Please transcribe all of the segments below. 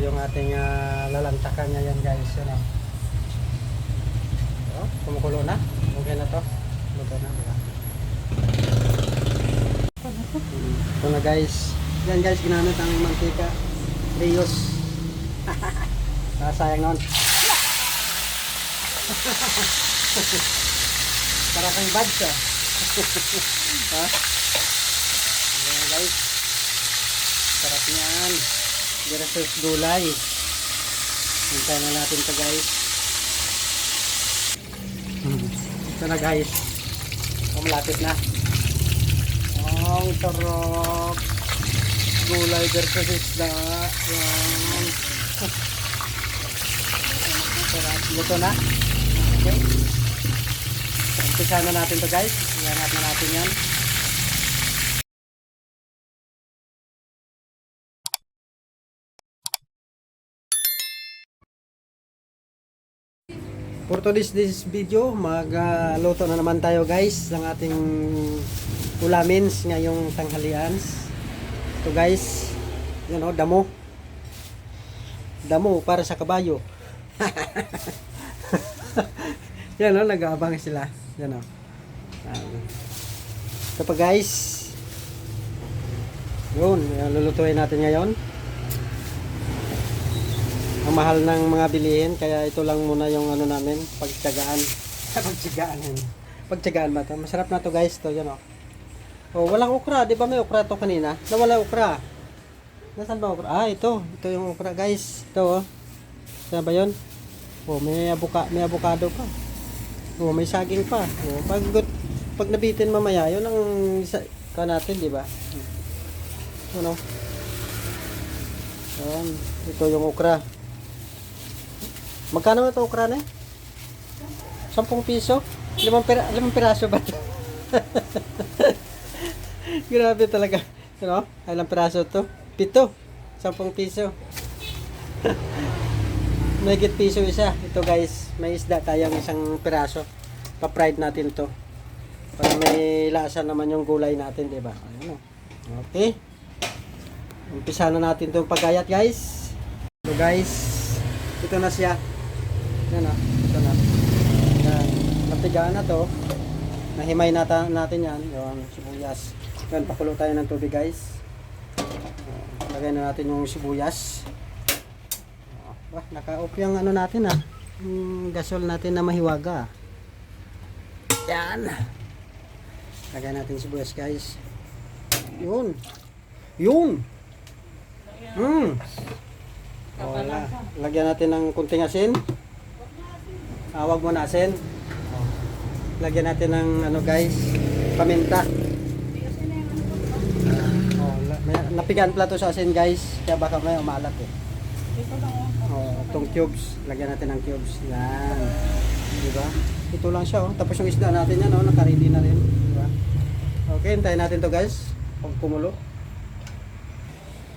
yung ating ah, lalantakan niya yan guys. Yan oh. Oh, kumukulo na. Okay na to. Luto na. Diba? Ito na guys. Yan guys, ginamit ang mantika. Rios. Nasayang nun. Para kang bad siya. ha? Ayan guys. Sarap niyan. Versus gulay. Hintayin na natin to guys. Hmm. Ito na guys. Oh, na. Oh, sarap. Gulay versus isda. Yan. Sarap. Luto na. Okay. Umpisa na natin to guys. Iyanap na natin yan. For today's this video, magluto na naman tayo guys ng ating ulamins ngayong tanghalian. Ito guys, yun o, damo. Damo para sa kabayo. yan o, nag-aabang sila. Yan o. Um, ito pa guys. Yun, lulutuin natin ngayon. Ang mahal ng mga bilihin, kaya ito lang muna yung ano namin, pagtyagaan yun. Pagtyagaan ba to? Masarap na to guys, to yan o. Oh, walang okra, di ba may okra to kanina? Nawala okra. Nasaan ba okra? Ah, ito. Ito yung okra guys. Ito oh. Saan ba yun? Oh, may abuka, may avocado pa. Oh, may saging pa. Oh, pag pag nabitin mamaya, yun ang ka natin, di ba? Ano? Yan. Ito yung okra. Magkano ito okra na? 10 piso? Limang, pira, limang piraso ba ito? Grabe talaga. Ano? Ilang piraso to? Pito. 10 piso. Megit piso isa. Ito guys, may isda tayong isang piraso. Pa-fried natin to. Para may lasa naman yung gulay natin, di ba? Ayun. Okay. Umpisa na natin itong pagayat guys. So guys, ito na siya. Yan o, ito na. Yan. Napigaan na to. Nahimay nata, natin yan. Yung sibuyas. Yan, pakulo tayo ng tubig guys. Lagay na natin yung sibuyas. Uh, bah, naka-off yung ano natin ah. Yung gasol natin na mahiwaga. Yan. Lagay natin yung sibuyas guys. Yun. Yun. Hmm. Oh, wala. Lagyan natin ng kunting asin. Ah, wag mo na asin. Oh. Lagyan natin ng ano guys, paminta. Oh, la- may, napigaan pala to sa asin guys, kaya baka may umalat eh. Oh, itong cubes, lagyan natin ng cubes. Yan. Di ba? Ito lang siya oh. Tapos yung isda natin yan oh, naka-ready na rin. Di ba? Okay, hintayin natin to guys. Pag kumulo.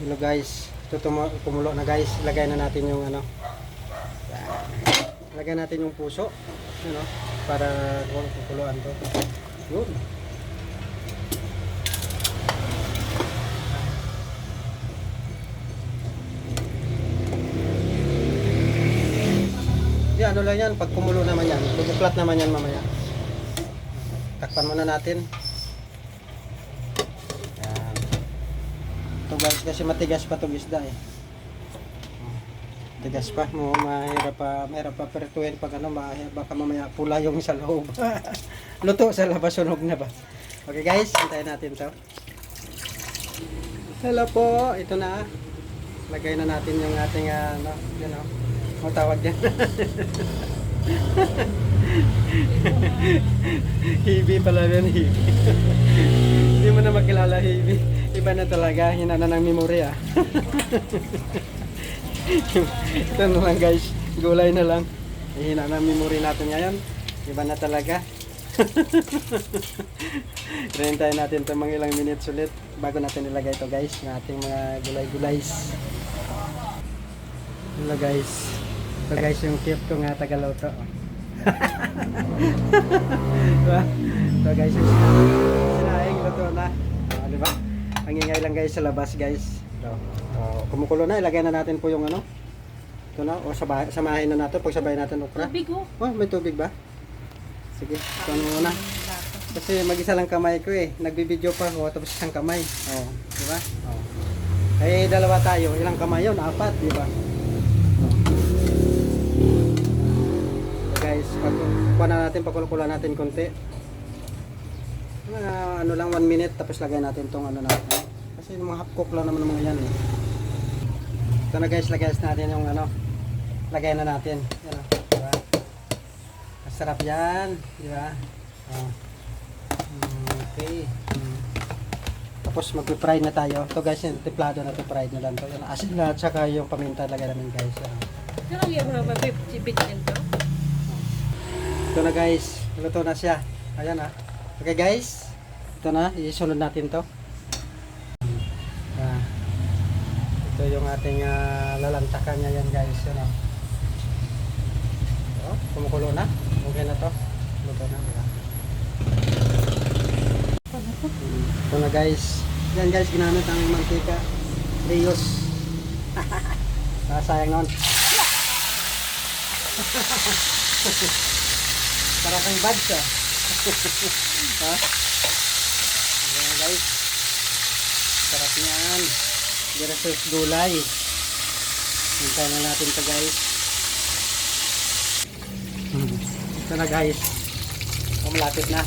Hello guys. Ito kumulo na guys. Lagay na natin yung ano. Yan. Lagay natin yung puso. Ano? Para kukuluan to. Yun. Yan, ano lang yan. Pag kumulo naman yan. Bubuklat naman yan mamaya. Takpan muna natin. Yan. Ito guys, kasi matigas pa itong isda eh. Tigas pa, mo mahirap pa, mahirap pa pertuin pag ano, mahirap, baka mamaya pula yung sa loob. Luto sa labas, sunog na ba? Okay guys, hintayin natin to. Hello po, ito na. Lagay na natin yung ating ah, ano, yan o. Ang tawag dyan. hibi pala yun, hibi. Hindi mo na makilala hibi. Iba na talaga, hina na ng memory ah. Ito na lang guys, gulay na lang. Hina na memory natin ngayon. Iba na talaga. Rentayin natin ito mga ilang minutes ulit bago natin ilagay ito guys ng ating mga gulay-gulays. Hello guys. Ito guys yung cute ko nga tagaloto. diba? Ito guys yung sinaing luto na. Ah, di ba? Ang ingay lang guys sa labas guys. Oh, kumukulo na, ilagay na natin po yung ano. Ito na, o sabay, samahin na natin, pagsabay natin okra. Tubig oh. Oh, may tubig ba? Sige, ito muna. Kasi mag-isa lang kamay ko eh. Nagbibideo pa ako tapos isang kamay. Oh, di ba? Oh. Eh, dalawa tayo. Ilang kamay yun? Apat, di ba? Oh. So guys, pag kuha na natin, pakulkulan natin konti. Mga ano lang, one minute, tapos lagay natin tong ano natin. Kasi yung mga half cook lang naman ng mga yan eh. Ito na guys, lagay natin yung ano. Lagay na natin. Yan o, di ba? Masarap yan, di ba? Oh. Okay. Tapos magpi-fry na tayo. Ito guys, yung templado na fry na lang to. Yung asin na at saka yung paminta lagay namin guys. Yan. Pero yung mga mabibit din to. Ito na guys, luto na siya. Ayan ah. Okay guys, ito na, isunod natin to. Ah. Ito yung ating uh, lalantakan niya yan guys. Yan ah. Oh, kumukulo na. Okay na to. Luto na. Ito na guys. Yan guys, ginamit ang mantika. Rios. ah, sayang nun. Para kang bads ah. ha? Ayan guys. Sarap niyan. Diresos gulay. Hintayin na natin to guys. Ito na guys. Oh, malapit na.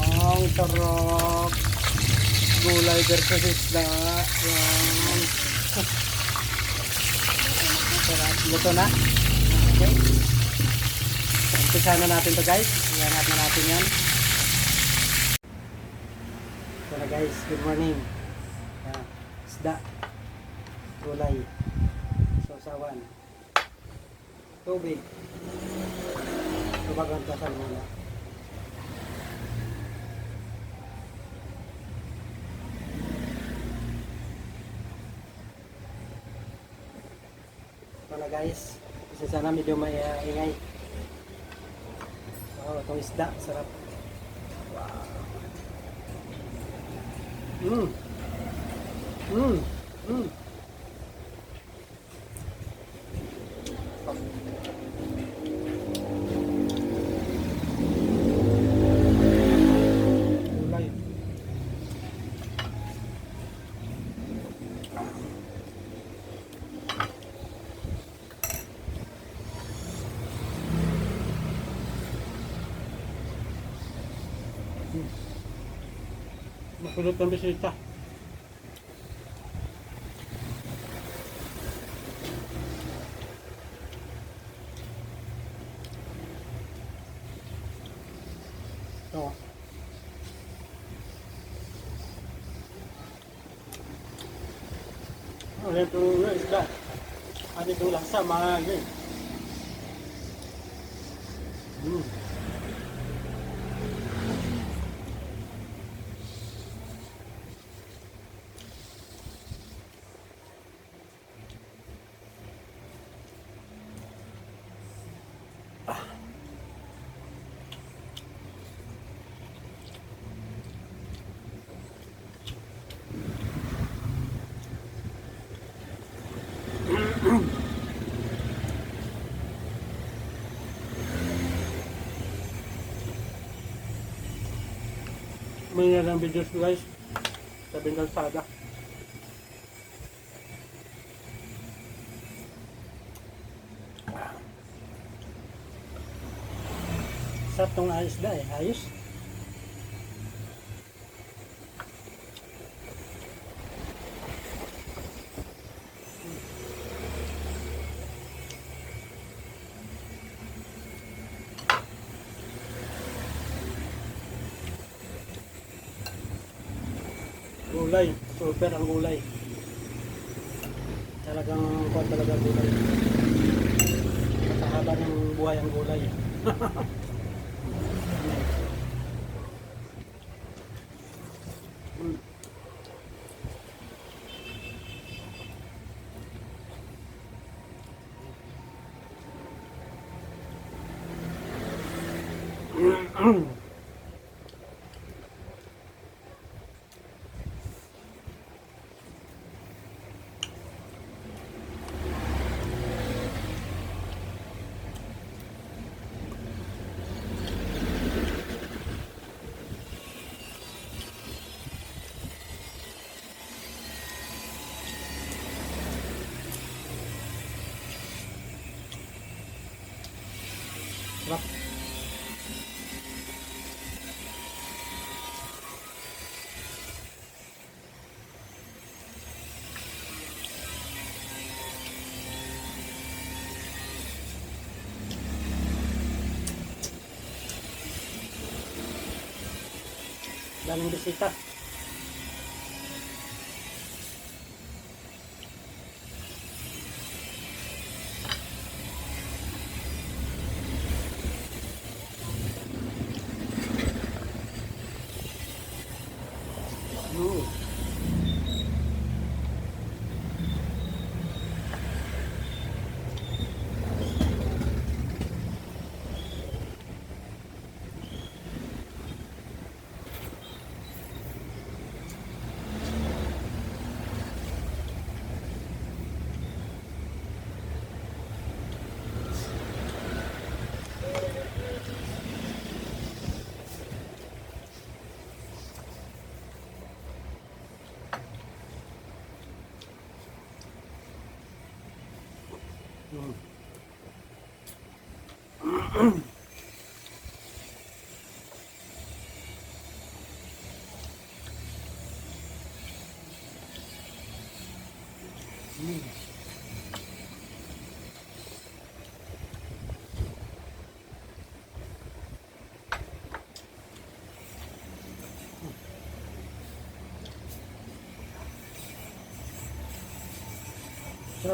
Ang sarap. Gulay versus isda. Yan. Sarap. Luto na. Okay. Umpisa na natin to guys. Iyanap na natin yan. Ito na guys. Good morning. Isda. Gulay. Sausawan. Tubig. Tubagang kasal muna. Ito na guys. Kasi sana medyo may uh, ingay. Oh, itong isda, sarap. Wow. Mm. Mm. Mm. Gulay. Makulot ng bisita. Ano ito nga isda? Ano ito lasa? Mga ganyan. Mm. May yan ang videos guys. Sabi ng kalsada. Sarap tong ayos da eh. Ayos. Gulay. Super ang gulay. Talagang kuwan talaga gulay. Matahaba ng buhay ang gulay. Mm. Sarap. Daming bisita. Mm. Mm. Mm. Sarap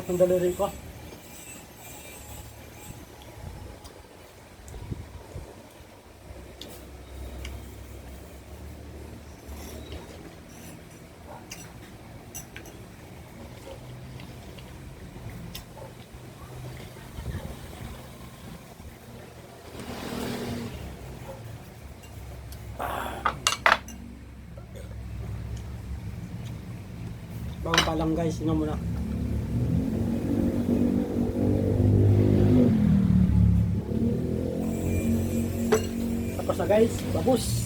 ang daliri ko. Bawang pa lang guys, muna. Tapos na guys, babus.